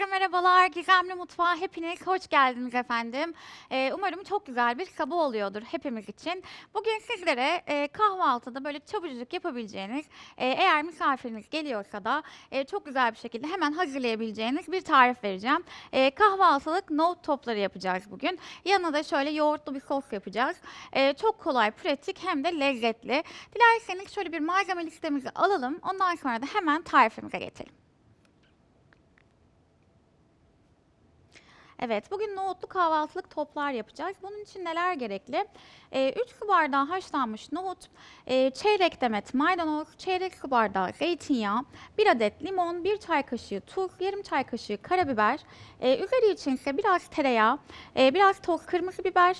Herkese merhabalar. Gizemli Mutfağa hepiniz hoş geldiniz efendim. Ee, umarım çok güzel bir sabah oluyordur hepimiz için. Bugün sizlere e, kahvaltıda böyle çabucak yapabileceğiniz, e, eğer misafiriniz geliyorsa da e, çok güzel bir şekilde hemen hazırlayabileceğiniz bir tarif vereceğim. E, kahvaltılık nohut topları yapacağız bugün. Yanına da şöyle yoğurtlu bir sos yapacağız. E, çok kolay, pratik hem de lezzetli. Dilerseniz şöyle bir malzeme listemizi alalım. Ondan sonra da hemen tarifimize geçelim. Evet, bugün nohutlu kahvaltılık toplar yapacağız. Bunun için neler gerekli? 3 su bardağı haşlanmış nohut, e, çeyrek demet maydanoz, çeyrek su bardağı zeytinyağı, 1 adet limon, 1 çay kaşığı tuz, yarım çay kaşığı karabiber, e, üzeri için ise biraz tereyağı, e, biraz toz kırmızı biber,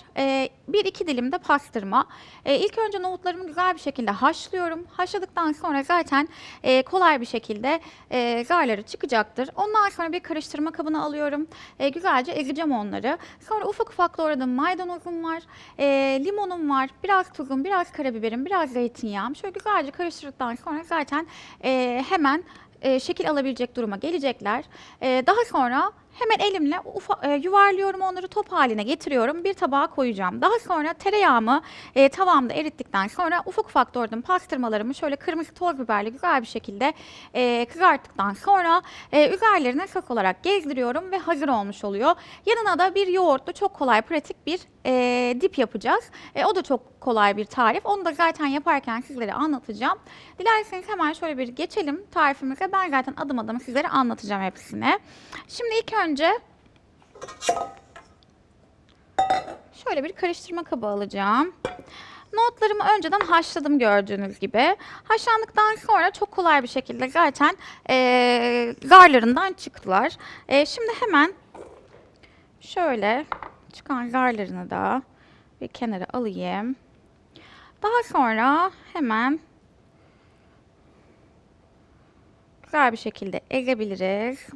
1-2 dilim de pastırma. E, ilk önce nohutlarımı güzel bir şekilde haşlıyorum. Haşladıktan sonra zaten e, kolay bir şekilde e, garları çıkacaktır. Ondan sonra bir karıştırma kabına alıyorum. E, güzelce ezeceğim onları. Sonra ufak ufak doğradığım maydanozum var, e, limonum var, biraz tuzum, biraz karabiberim, biraz zeytinyağım. Şöyle güzelce karıştırdıktan sonra zaten e, hemen e, şekil alabilecek duruma gelecekler. E, daha sonra hemen elimle ufa, e, yuvarlıyorum onları top haline getiriyorum. Bir tabağa koyacağım. Daha sonra tereyağımı e, tavamda erittikten sonra ufak ufak doğradığım pastırmalarımı şöyle kırmızı toz biberle güzel bir şekilde e, kızarttıktan sonra e, üzerlerine sos olarak gezdiriyorum ve hazır olmuş oluyor. Yanına da bir yoğurtlu çok kolay pratik bir e, dip yapacağız. E, o da çok kolay bir tarif. Onu da zaten yaparken sizlere anlatacağım. Dilerseniz hemen şöyle bir geçelim tarifimize. Ben zaten adım adım sizlere anlatacağım hepsini. Şimdi ilk önce şöyle bir karıştırma kabı alacağım. Nohutlarımı önceden haşladım gördüğünüz gibi. Haşlandıktan sonra çok kolay bir şekilde zaten e, garlarından çıktılar. E, şimdi hemen şöyle çıkan garlarını da bir kenara alayım. Daha sonra hemen güzel bir şekilde ezebiliriz.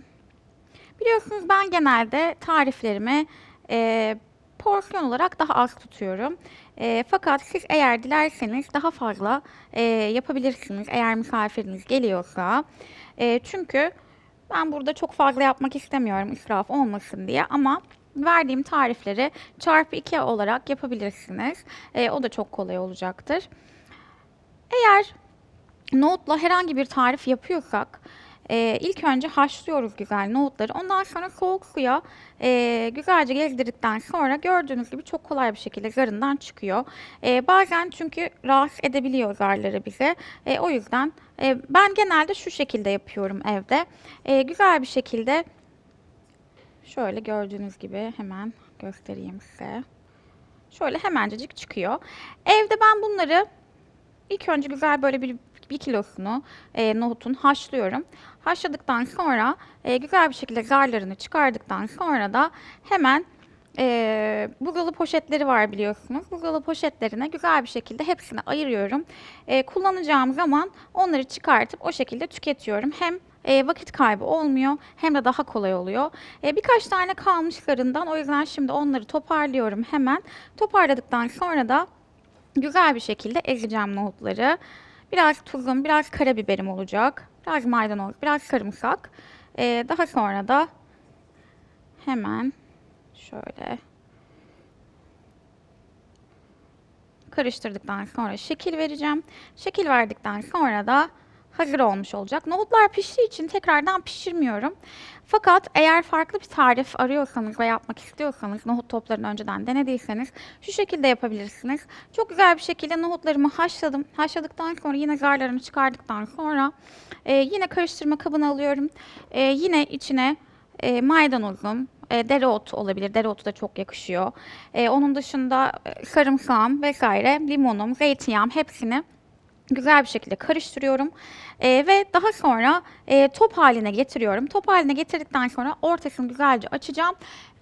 Biliyorsunuz ben genelde tariflerimi e, porsiyon olarak daha az tutuyorum. E, fakat siz eğer dilerseniz daha fazla e, yapabilirsiniz eğer misafiriniz geliyorsa. E, çünkü ben burada çok fazla yapmak istemiyorum israf olmasın diye ama verdiğim tarifleri çarpı 2 olarak yapabilirsiniz. E, o da çok kolay olacaktır. Eğer nohutla herhangi bir tarif yapıyorsak e, ilk önce haşlıyoruz güzel nohutları. Ondan sonra soğuk suya e, güzelce gezdirdikten sonra gördüğünüz gibi çok kolay bir şekilde zarından çıkıyor. E, bazen çünkü rahatsız edebiliyor zarları bize. E, o yüzden e, ben genelde şu şekilde yapıyorum evde. E, güzel bir şekilde şöyle gördüğünüz gibi hemen göstereyim size. Şöyle hemencecik çıkıyor. Evde ben bunları ilk önce güzel böyle bir bir kilosunu e, nohutun haşlıyorum. Haşladıktan sonra e, güzel bir şekilde zarlarını çıkardıktan sonra da hemen e, buzalı poşetleri var biliyorsunuz. Buzalı poşetlerine güzel bir şekilde hepsini ayırıyorum. E, kullanacağım zaman onları çıkartıp o şekilde tüketiyorum. Hem e, vakit kaybı olmuyor hem de daha kolay oluyor. E, birkaç tane kalmışlarından o yüzden şimdi onları toparlıyorum hemen. Toparladıktan sonra da güzel bir şekilde ezeceğim nohutları. Biraz tuzum, biraz karabiberim olacak. Biraz maydanoz, biraz sarımsak. Ee, daha sonra da hemen şöyle karıştırdıktan sonra şekil vereceğim. Şekil verdikten sonra da hazır olmuş olacak. Nohutlar piştiği için tekrardan pişirmiyorum. Fakat eğer farklı bir tarif arıyorsanız ve yapmak istiyorsanız nohut toplarını önceden denediyseniz şu şekilde yapabilirsiniz. Çok güzel bir şekilde nohutlarımı haşladım. Haşladıktan sonra yine zarlarını çıkardıktan sonra e, yine karıştırma kabına alıyorum. E, yine içine e, maydanozum, e, dereotu olabilir. Dereotu da çok yakışıyor. E, onun dışında e, sarımsağım vesaire, limonum, zeytinyağım hepsini güzel bir şekilde karıştırıyorum e, ve daha sonra e, top haline getiriyorum. Top haline getirdikten sonra ortasını güzelce açacağım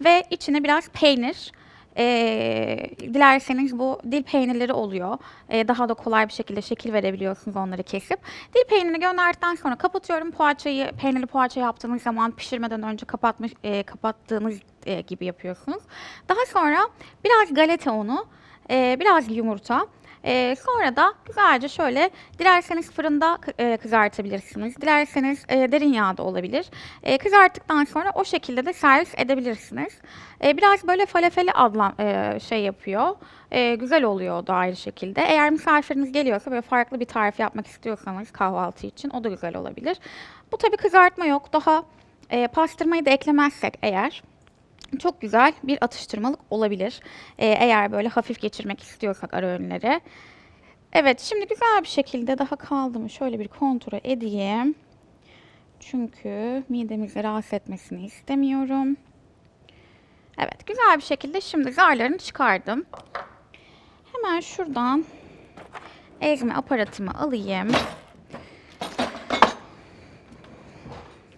ve içine biraz peynir e, dilerseniz bu dil peynirleri oluyor. E, daha da kolay bir şekilde şekil verebiliyorsunuz onları kesip. Dil peynirini gönderdikten sonra kapatıyorum. Poğaçayı, peynirli poğaça yaptığınız zaman pişirmeden önce kapatmış, e, kapattığınız e, gibi yapıyorsunuz. Daha sonra biraz galeta unu, e, biraz yumurta, E, sonra da güzelce şöyle dilerseniz fırında e, kızartabilirsiniz. Dilerseniz e, derin yağda olabilir. E, kızarttıktan sonra o şekilde de servis edebilirsiniz. E, biraz böyle falafeli adlan e, şey yapıyor. E, güzel oluyor o da ayrı şekilde. Eğer misafiriniz geliyorsa böyle farklı bir tarif yapmak istiyorsanız kahvaltı için o da güzel olabilir. Bu tabii kızartma yok. Daha e, pastırmayı da eklemezsek eğer çok güzel bir atıştırmalık olabilir. E, eğer böyle hafif geçirmek istiyorsak ara öğünleri. Evet şimdi güzel bir şekilde daha kaldı mı şöyle bir kontrol edeyim. Çünkü midemizi rahatsız etmesini istemiyorum. Evet güzel bir şekilde şimdi zarlarını çıkardım. Hemen şuradan ezme aparatımı alayım.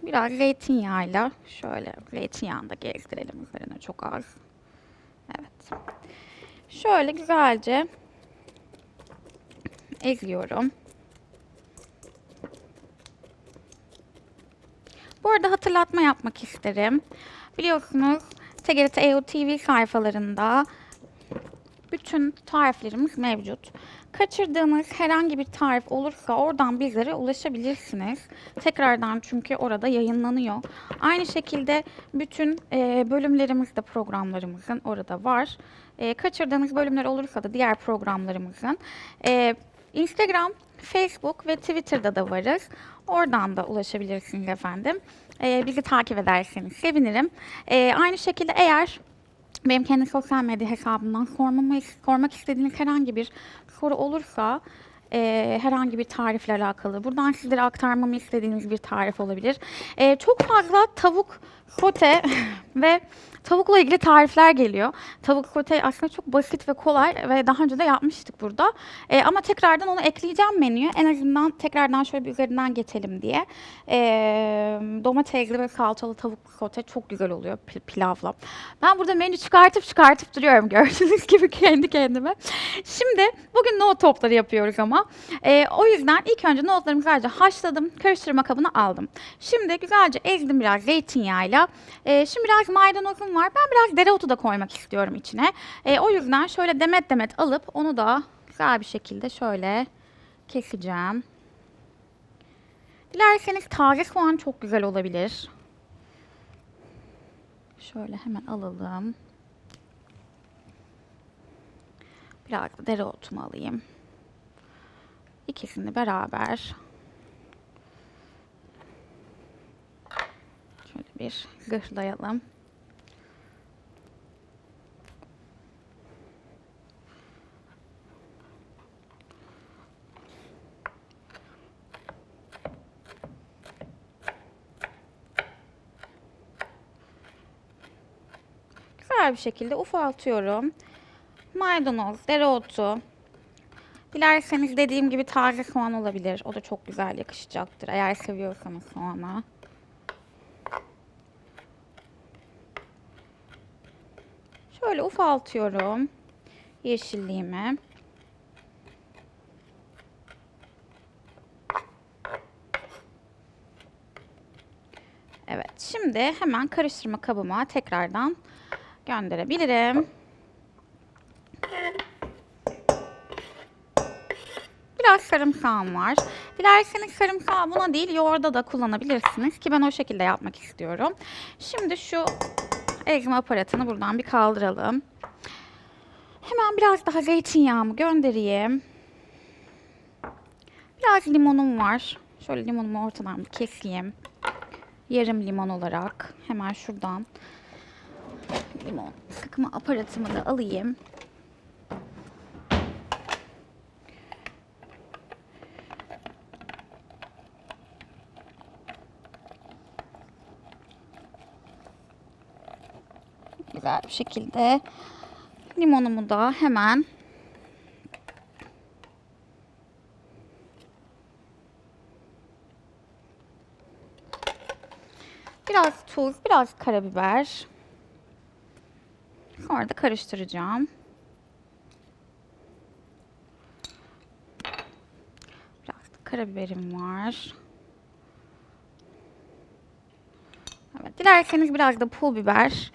Biraz zeytinyağıyla şöyle zeytinyağını da gezdirelim üzerine çok az. Evet. Şöyle güzelce eziyorum. Bu arada hatırlatma yapmak isterim. Biliyorsunuz TGRT EU TV sayfalarında bütün tariflerimiz mevcut. Kaçırdığınız herhangi bir tarif olursa oradan bizlere ulaşabilirsiniz. Tekrardan çünkü orada yayınlanıyor. Aynı şekilde bütün e, bölümlerimiz de programlarımızın orada var. E, kaçırdığınız bölümler olursa da diğer programlarımızın e, Instagram, Facebook ve Twitter'da da varız. Oradan da ulaşabilirsiniz efendim. E, bizi takip ederseniz sevinirim. E, aynı şekilde eğer benim kendi sosyal medya hesabımdan sormamı, sormak istediğiniz herhangi bir soru olursa e, herhangi bir tarifle alakalı. Buradan sizlere aktarmamı istediğiniz bir tarif olabilir. E, çok fazla tavuk sote ve tavukla ilgili tarifler geliyor. Tavuk sote aslında çok basit ve kolay ve daha önce de yapmıştık burada. E, ama tekrardan onu ekleyeceğim menüye. En azından tekrardan şöyle bir üzerinden geçelim diye. E, domatesli ve salçalı tavuk sote çok güzel oluyor pil- pilavla. Ben burada menü çıkartıp çıkartıp duruyorum gördüğünüz gibi kendi kendime. Şimdi bugün nohut topları yapıyoruz ama. E, o yüzden ilk önce nohutlarımı güzelce haşladım. Karıştırma kabına aldım. Şimdi güzelce ezdim biraz zeytinyağıyla. E, şimdi biraz maydanozum var. Ben biraz dereotu da koymak istiyorum içine. E, o yüzden şöyle demet demet alıp onu da güzel bir şekilde şöyle keseceğim. Dilerseniz taze soğan çok güzel olabilir. Şöyle hemen alalım. Biraz da dereotumu alayım. İkisini beraber şöyle bir gırlayalım. Güzel bir şekilde ufaltıyorum. Maydanoz, dereotu. Dilerseniz dediğim gibi taze soğan olabilir. O da çok güzel yakışacaktır eğer seviyorsanız soğanı. Şöyle ufaltıyorum yeşilliğimi. Evet, şimdi hemen karıştırma kabıma tekrardan gönderebilirim. Biraz sarımsağım var. Dilerseniz sarımsağı buna değil yoğurda da kullanabilirsiniz ki ben o şekilde yapmak istiyorum. Şimdi şu ezme aparatını buradan bir kaldıralım. Hemen biraz daha zeytinyağımı göndereyim. Biraz limonum var. Şöyle limonumu ortadan bir keseyim. Yarım limon olarak. Hemen şuradan limon sıkma aparatımı da alayım. Güzel bir şekilde limonumu da hemen biraz tuz, biraz karabiber. Sonra da karıştıracağım. Biraz da karabiberim var. Evet, dilerseniz biraz da pul biber.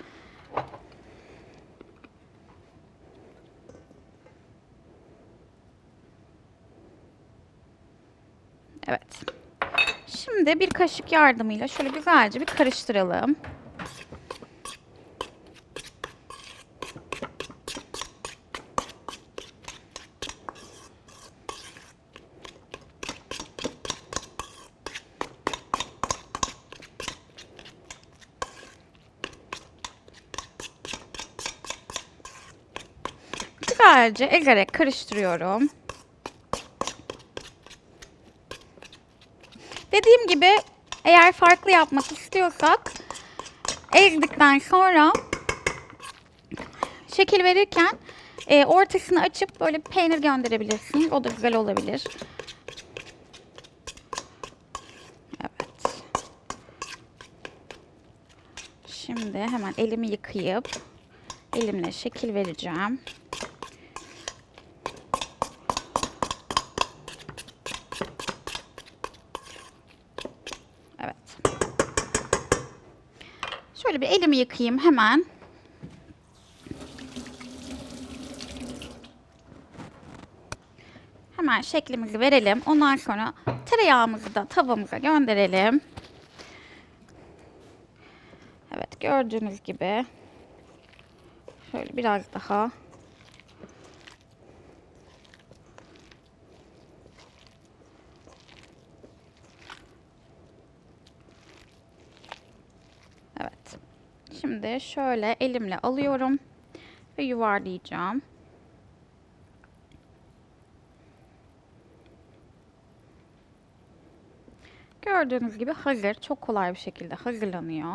Evet. Şimdi bir kaşık yardımıyla şöyle güzelce bir karıştıralım. Güzelce ezerek karıştırıyorum. Dediğim gibi eğer farklı yapmak istiyorsak ezdikten sonra şekil verirken e, ortasını açıp böyle peynir gönderebilirsiniz. O da güzel olabilir. Evet. Şimdi hemen elimi yıkayıp elimle şekil vereceğim. Şöyle bir elimi yıkayayım hemen. Hemen şeklimizi verelim. Ondan sonra tereyağımızı da tavamıza gönderelim. Evet gördüğünüz gibi şöyle biraz daha Evet. Şimdi şöyle elimle alıyorum ve yuvarlayacağım. Gördüğünüz gibi hazır. Çok kolay bir şekilde hazırlanıyor.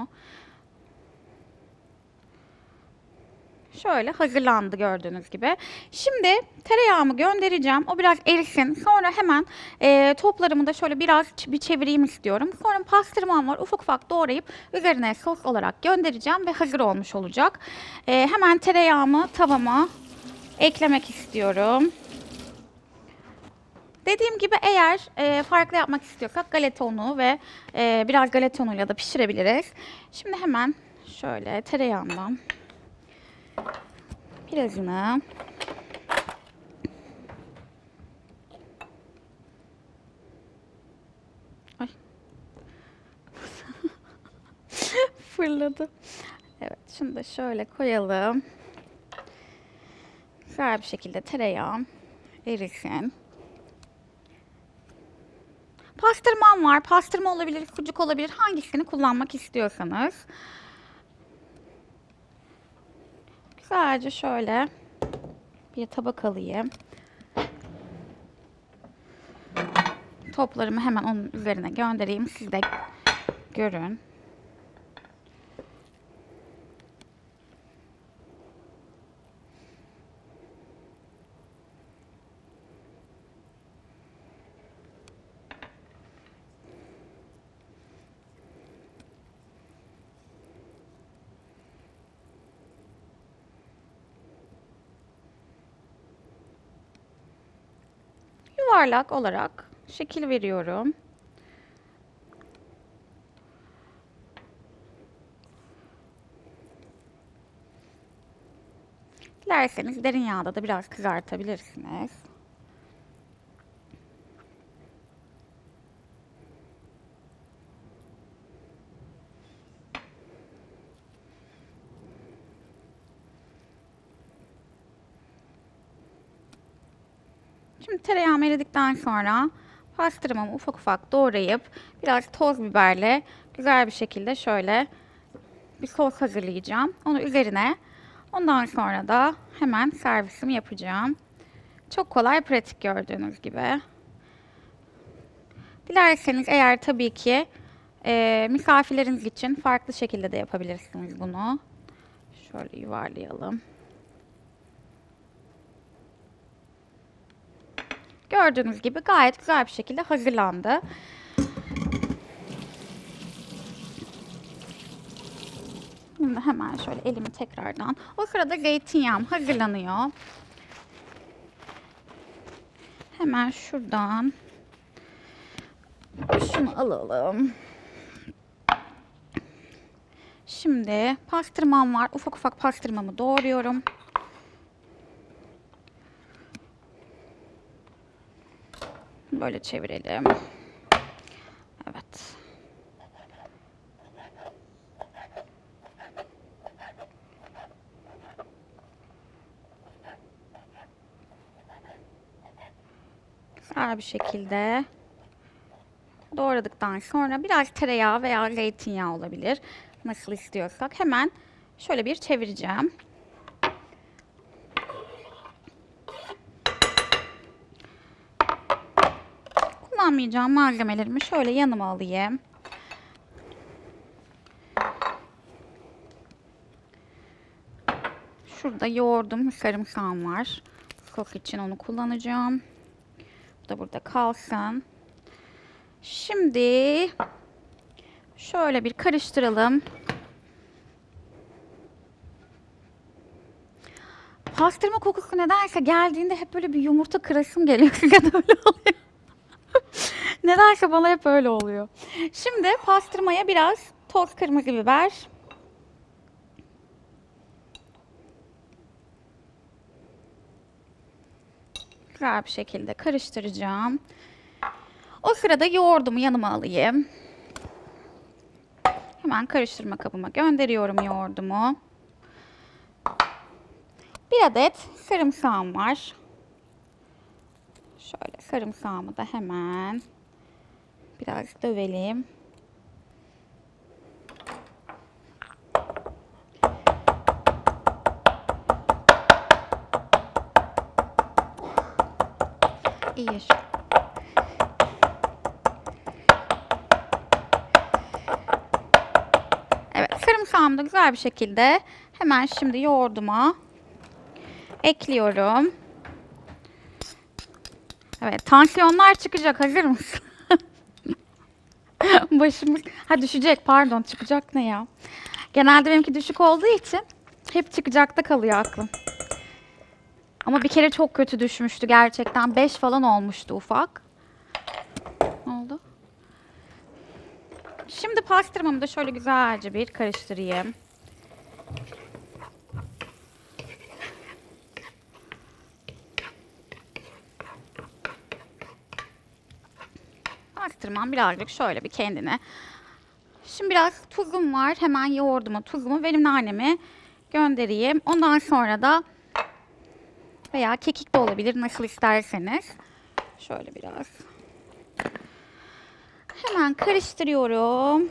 Şöyle hazırlandı gördüğünüz gibi. Şimdi tereyağımı göndereceğim. O biraz erisin. Sonra hemen e, toplarımı da şöyle biraz bir çevireyim istiyorum. Sonra pastırmam var. Ufak ufak doğrayıp üzerine sos olarak göndereceğim ve hazır olmuş olacak. E, hemen tereyağımı tavama eklemek istiyorum. Dediğim gibi eğer e, farklı yapmak istiyorsak galeta unu ve e, biraz galeta unuyla da pişirebiliriz. Şimdi hemen şöyle tereyağımdan birazını Ay. Fırladı. Evet, şunu da şöyle koyalım. Güzel bir şekilde tereyağım erisin. Pastırmam var. Pastırma olabilir, sucuk olabilir. Hangisini kullanmak istiyorsanız. Güzelce şöyle bir tabak alayım. Toplarımı hemen onun üzerine göndereyim. Siz de görün. Yuvarlak olarak şekil veriyorum. Dilerseniz derin yağda da biraz kızartabilirsiniz. Şimdi tereyağım eridikten sonra pastırmamı ufak ufak doğrayıp biraz toz biberle güzel bir şekilde şöyle bir sos hazırlayacağım. Onu üzerine ondan sonra da hemen servisimi yapacağım. Çok kolay pratik gördüğünüz gibi. Dilerseniz eğer tabii ki e, misafirleriniz için farklı şekilde de yapabilirsiniz bunu. Şöyle yuvarlayalım. Gördüğünüz gibi gayet güzel bir şekilde hazırlandı. Şimdi hemen şöyle elimi tekrardan. O sırada zeytinyağım hazırlanıyor. Hemen şuradan şunu alalım. Şimdi pastırmam var. Ufak ufak pastırmamı doğruyorum. Böyle çevirelim. Evet. Güzel bir şekilde doğradıktan sonra biraz tereyağı veya zeytinyağı olabilir. Nasıl istiyorsak hemen şöyle bir çevireceğim. Kullanmayacağım malzemelerimi şöyle yanıma alayım. Şurada yoğurdum, sarımsağım var. Sos için onu kullanacağım. Bu da burada kalsın. Şimdi şöyle bir karıştıralım. Pastırma kokusu nedense geldiğinde hep böyle bir yumurta kırasım geliyor. Sizce de öyle oluyor. Nedense bana hep öyle oluyor. Şimdi pastırmaya biraz toz kırmızı biber, güzel bir şekilde karıştıracağım. O sırada yoğurdumu yanıma alayım. Hemen karıştırma kabıma gönderiyorum yoğurdumu. Bir adet sarımsağım var. Şöyle sarımsağımı da hemen biraz dövelim. İyi. Evet, sarımsağımı da güzel bir şekilde hemen şimdi yoğurduma ekliyorum. Evet, tansiyonlar çıkacak. Hazır mısın? Başımız... Ha düşecek, pardon. Çıkacak ne ya? Genelde benimki düşük olduğu için hep çıkacakta kalıyor aklım. Ama bir kere çok kötü düşmüştü gerçekten. 5 falan olmuştu ufak. Ne oldu? Şimdi pastırmamı da şöyle güzelce bir karıştırayım. Pastırmam birazcık şöyle bir kendine. Şimdi biraz tuzum var. Hemen yoğurduma tuzumu ve nanemi göndereyim. Ondan sonra da veya kekik de olabilir nasıl isterseniz. Şöyle biraz. Hemen karıştırıyorum.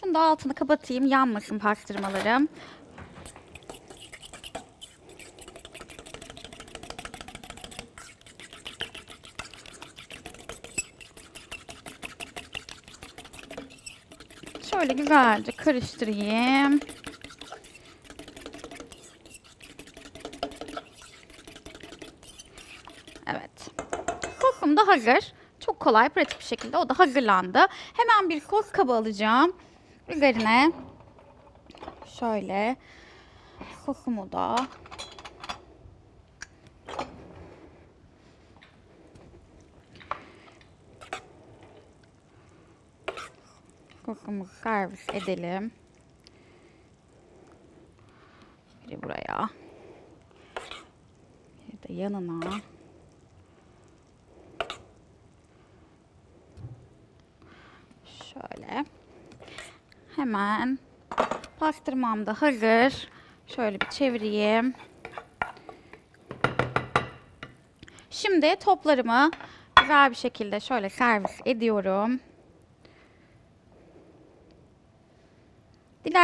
Şunu da altını kapatayım yanmasın pastırmalarım. Şöyle güzelce karıştırayım. Evet. Sosum da hazır. Çok kolay, pratik bir şekilde o da hazırlandı. Hemen bir sos kabı alacağım. Üzerine şöyle sosumu da sosumuzu servis edelim. Biri buraya. Bir de yanına. Şöyle. Hemen pastırmam da hazır. Şöyle bir çevireyim. Şimdi toplarımı güzel bir şekilde şöyle servis ediyorum.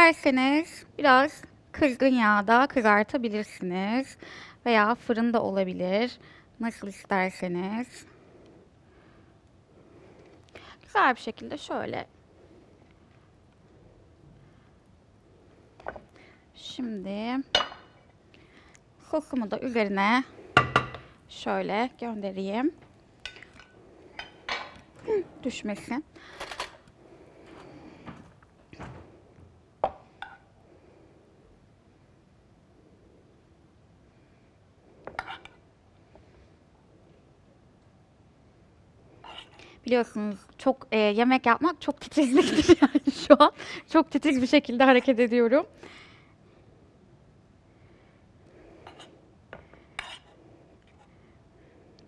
Dilerseniz biraz kızgın yağda kızartabilirsiniz. Veya fırında olabilir. Nasıl isterseniz. Güzel bir şekilde şöyle. Şimdi sosumu da üzerine şöyle göndereyim. Düşmesin. Biliyorsunuz çok e, yemek yapmak çok titizliktir yani şu an. Çok titiz bir şekilde hareket ediyorum.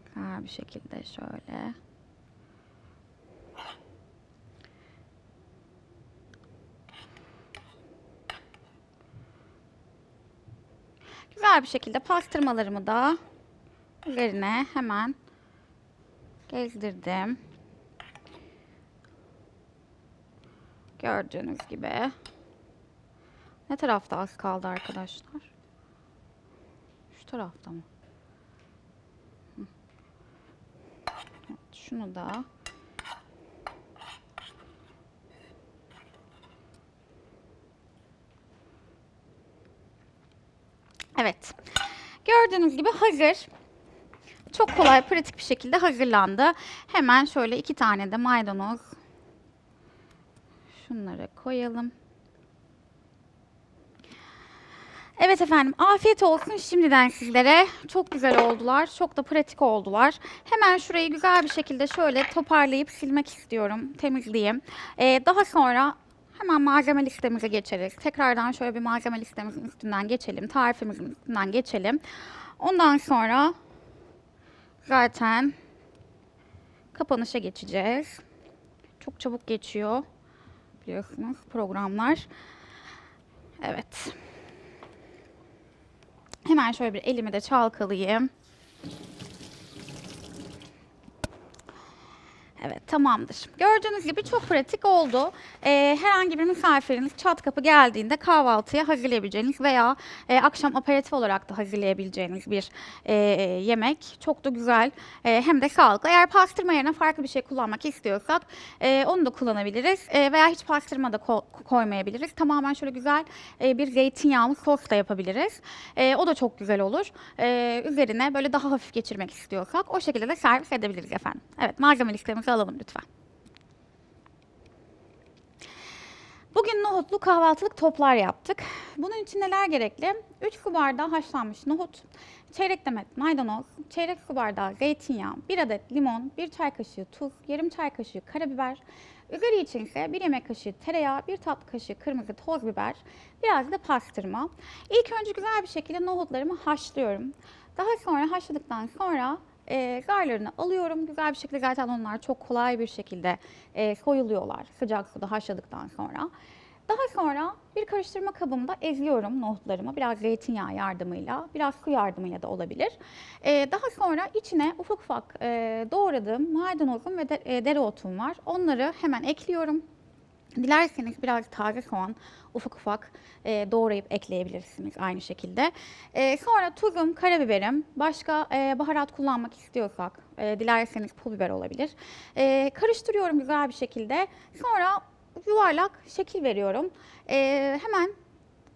Güzel bir şekilde şöyle. Güzel bir şekilde pastırmalarımı da üzerine hemen gezdirdim. Gördüğünüz gibi. Ne tarafta az kaldı arkadaşlar? Şu tarafta mı? Evet, şunu da Evet. Gördüğünüz gibi hazır. Çok kolay, pratik bir şekilde hazırlandı. Hemen şöyle iki tane de maydanoz. Şunları koyalım. Evet efendim, afiyet olsun şimdiden sizlere. Çok güzel oldular, çok da pratik oldular. Hemen şurayı güzel bir şekilde şöyle toparlayıp silmek istiyorum, temizleyeyim. Ee, daha sonra hemen malzeme listemize geçeriz. Tekrardan şöyle bir malzeme listemizin üstünden geçelim, tarifimizin üstünden geçelim. Ondan sonra zaten kapanışa geçeceğiz. Çok çabuk geçiyor biliyorsunuz programlar. Evet. Hemen şöyle bir elimi de çalkalayayım. Evet tamamdır. Gördüğünüz gibi çok pratik oldu. Ee, herhangi bir misafiriniz çat kapı geldiğinde kahvaltıya hazırlayabileceğiniz veya e, akşam aperatif olarak da hazırlayabileceğiniz bir e, yemek. Çok da güzel e, hem de sağlıklı. Eğer pastırma yerine farklı bir şey kullanmak istiyorsak e, onu da kullanabiliriz. E, veya hiç pastırma da ko- koymayabiliriz. Tamamen şöyle güzel e, bir zeytinyağlı sos da yapabiliriz. E, o da çok güzel olur. E, üzerine böyle daha hafif geçirmek istiyorsak o şekilde de servis edebiliriz efendim. Evet malzeme listemizi alalım lütfen. Bugün nohutlu kahvaltılık toplar yaptık. Bunun için neler gerekli? 3 su bardağı haşlanmış nohut, çeyrek demet maydanoz, çeyrek su bardağı zeytinyağı, 1 adet limon, 1 çay kaşığı tuz, yarım çay kaşığı karabiber, üzeri için ise 1 yemek kaşığı tereyağı, 1 tatlı kaşığı kırmızı toz biber, biraz da pastırma. İlk önce güzel bir şekilde nohutlarımı haşlıyorum. Daha sonra haşladıktan sonra e, garlarını alıyorum. Güzel bir şekilde zaten onlar çok kolay bir şekilde e, soyuluyorlar sıcak suda haşladıktan sonra. Daha sonra bir karıştırma kabımda eziyorum nohutlarımı. Biraz zeytinyağı yardımıyla, biraz su yardımıyla da olabilir. E, daha sonra içine ufak ufak e, doğradığım maydanozum ve e, dereotum var. Onları hemen ekliyorum. Dilerseniz biraz taze soğan ufak ufak e, doğrayıp ekleyebilirsiniz aynı şekilde. E, sonra tuzum, karabiberim, başka e, baharat kullanmak istiyorsak e, dilerseniz pul biber olabilir. E, karıştırıyorum güzel bir şekilde. Sonra yuvarlak şekil veriyorum. E, hemen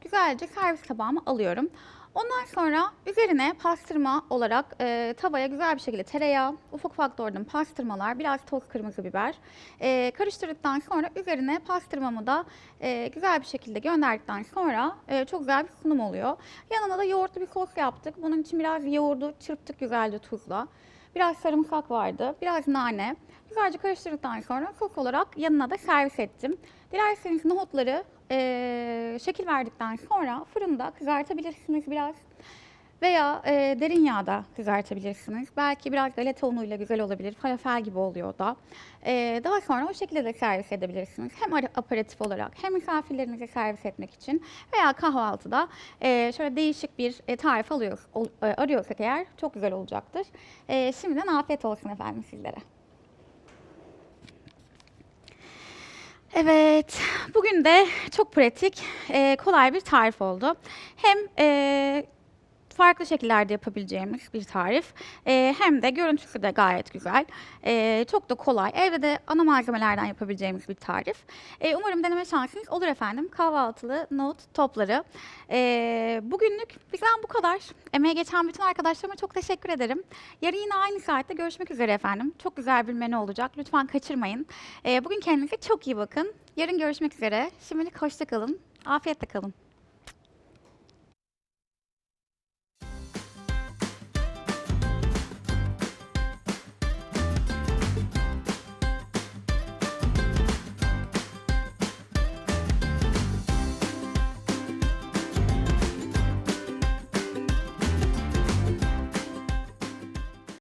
güzelce servis tabağıma alıyorum. Ondan sonra üzerine pastırma olarak e, tavaya güzel bir şekilde tereyağı, ufak ufak doğradığım pastırmalar, biraz toz kırmızı biber e, karıştırdıktan sonra üzerine pastırmamı da e, güzel bir şekilde gönderdikten sonra e, çok güzel bir sunum oluyor. Yanına da yoğurtlu bir sos yaptık. Bunun için biraz yoğurdu çırptık güzelce tuzla. Biraz sarımsak vardı, biraz nane. Güzelce karıştırdıktan sonra sos olarak yanına da servis ettim. Dilerseniz nohutları e, şekil verdikten sonra fırında kızartabilirsiniz biraz. Veya e, derin yağda kızartabilirsiniz. Belki biraz galeta unuyla güzel olabilir. Falafel gibi oluyor da. E, daha sonra o şekilde de servis edebilirsiniz. Hem aperatif olarak hem misafirlerinize servis etmek için veya kahvaltıda e, şöyle değişik bir e, tarif alıyor, ol- e, arıyorsak eğer çok güzel olacaktır. E, şimdiden afiyet olsun efendim sizlere. Evet, bugün de çok pratik, kolay bir tarif oldu. Hem farklı şekillerde yapabileceğimiz bir tarif, e, hem de görüntüsü de gayet güzel. E, çok da kolay, evde de ana malzemelerden yapabileceğimiz bir tarif. E, umarım deneme şansınız olur efendim. Kahvaltılı nohut topları. E, bugünlük bizden bu kadar. Emeğe geçen bütün arkadaşlarıma çok teşekkür ederim. Yarın yine aynı saatte görüşmek üzere efendim. Çok güzel bir menü olacak. Lütfen kaçırmayın. Ee, bugün kendinize çok iyi bakın. Yarın görüşmek üzere. Şimdilik hoşça kalın. Afiyetle kalın.